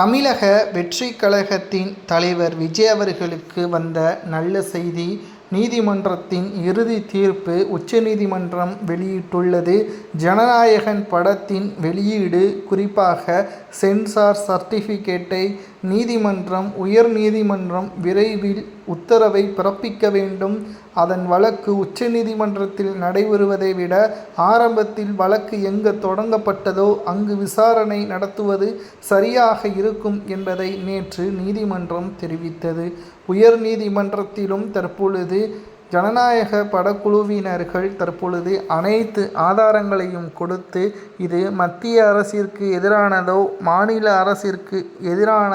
தமிழக வெற்றி கழகத்தின் தலைவர் விஜய் அவர்களுக்கு வந்த நல்ல செய்தி நீதிமன்றத்தின் இறுதி தீர்ப்பு உச்சநீதிமன்றம் வெளியிட்டுள்ளது. ஜனநாயகன் படத்தின் வெளியீடு குறிப்பாக சென்சார் சர்டிஃபிகேட்டை நீதிமன்றம் உயர் நீதிமன்றம் விரைவில் உத்தரவை பிறப்பிக்க வேண்டும். அதன் வழக்கு உச்சநீதிமன்றத்தில் நடைபெறுவதை விட ஆரம்பத்தில் வழக்கு எங்கு தொடங்கப்பட்டதோ அங்கு விசாரணை நடத்துவது சரியாக இருக்கும் என்பதை நேற்று நீதிமன்றம் தெரிவித்தது. உயர் நீதிமன்றத்திலும் தற்பொழுது ஜனநாயக படக்குழுவினர்கள் தற்பொழுது அனைத்து ஆதாரங்களையும் கொடுத்து இது மத்திய அரசிற்கு எதிரானதோ மாநில அரசிற்கு எதிரான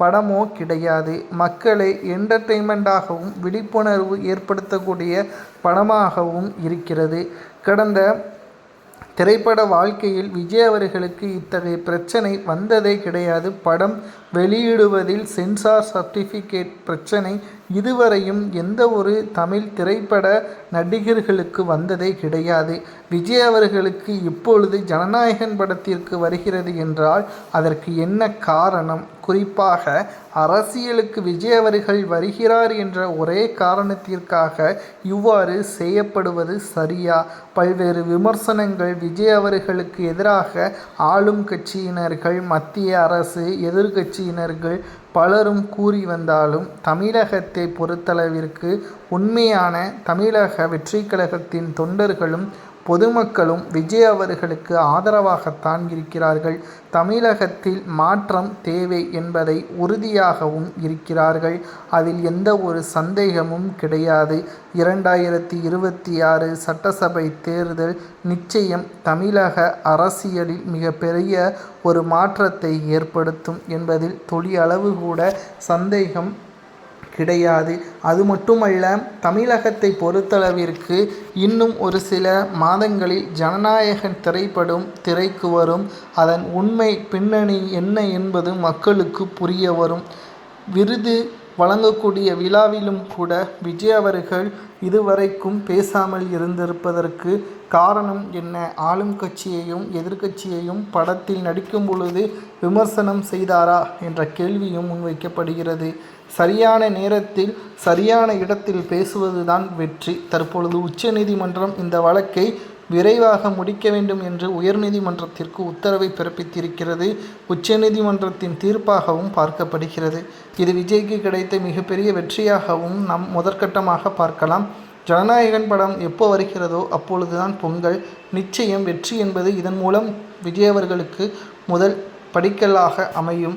படமோ கிடையாது. மக்களை என்டர்டெயின்மெண்ட்டாகவும் விழிப்புணர்வு ஏற்படுத்தக்கூடிய படமாகவும் இருக்கிறது. கடந்த திரைப்பட வாழ்க்கையில் விஜய் அவர்களுக்கு இத்தகைய பிரச்சனை வந்ததே கிடையாது. படம் வெளியிடுவதில் சென்சார் சர்டிஃபிகேட் பிரச்சனை இதுவரையும் எந்த ஒரு தமிழ் திரைப்பட நடிகர்களுக்கு வந்ததே கிடையாது. விஜய் அவர்களுக்கு இப்பொழுது ஜனநாயகன் படத்திற்கு வருகிறது என்றால் அதற்கு என்ன காரணம்? குறிப்பாக அரசியலுக்கு விஜய் அவர்கள் வருகிறார் என்ற ஒரே காரணத்திற்காக இவ்வாறு செய்யப்படுவது சரியா? பல்வேறு விமர்சனங்கள் விஜய் அவர்களுக்கு எதிராக ஆளும் கட்சியினர்கள் மத்திய அரசு எதிர்கட்சியினர்கள் பலரும் கூறி வந்தாலும் தமிழகத்தை பொறுத்தளவிற்கு உண்மையான தமிழக வெற்றி கழகத்தின் தொண்டர்களும் பொதுமக்களும் விஜய் அவர்களுக்கு ஆதரவாகத்தான் இருக்கிறார்கள். தமிழகத்தில் மாற்றம் தேவை என்பதை உறுதியாகவும் இருக்கிறார்கள். அதில் எந்த ஒரு சந்தேகமும் கிடையாது. இரண்டாயிரத்தி இருபத்தி ஆறு சட்டசபை தேர்தல் நிச்சயம் தமிழக அரசியலில் மிகப்பெரிய ஒரு மாற்றத்தை ஏற்படுத்தும் என்பதில் துளியளவு கூட சந்தேகம் கிடையாது. அது மட்டுமல்ல தமிழகத்தை பொறுத்தளவிற்கு இன்னும் ஒரு சில மாதங்களில் ஜனநாயகன் திரைப்படம் திரைக்கு வரும். அதன் உண்மை பின்னணி என்ன என்பது மக்களுக்கு புரிய வரும். விருது வழங்கக்கூடிய விழாவிலும் கூட விஜய் அவர்கள் இதுவரைக்கும் பேசாமல் இருந்திருப்பதற்கு காரணம் என்ன? ஆளும் கட்சியையும் எதிர்க்கட்சியையும் படத்தில் நடிக்கும் பொழுது விமர்சனம் செய்தாரா? என்ற கேள்வியும் முன்வைக்கப்படுகிறது. சரியான நேரத்தில் சரியான இடத்தில் பேசுவதுதான் வெற்றி. தற்பொழுது உச்சநீதிமன்றம் இந்த வழக்கை விரைவாக முடிக்க வேண்டும் என்று உயர்நீதிமன்றத்திற்கு உத்தரவை பிறப்பித்திருக்கிறது. உச்சநீதிமன்றத்தின் தீர்ப்பாகவும் பார்க்கப்படுகிறது. இது விஜய்க்கு கிடைத்த மிகப்பெரிய வெற்றியாகவும் நாம் முதற்கட்டமாக பார்க்கலாம். ஜனநாயகன் படம் எப்போ வருகிறதோ அப்பொழுதுதான் பொங்கல். நிச்சயம் வெற்றி என்பது இதன் மூலம் விஜய் அவர்களுக்கு முதல் படிக்கல்லாக அமையும்.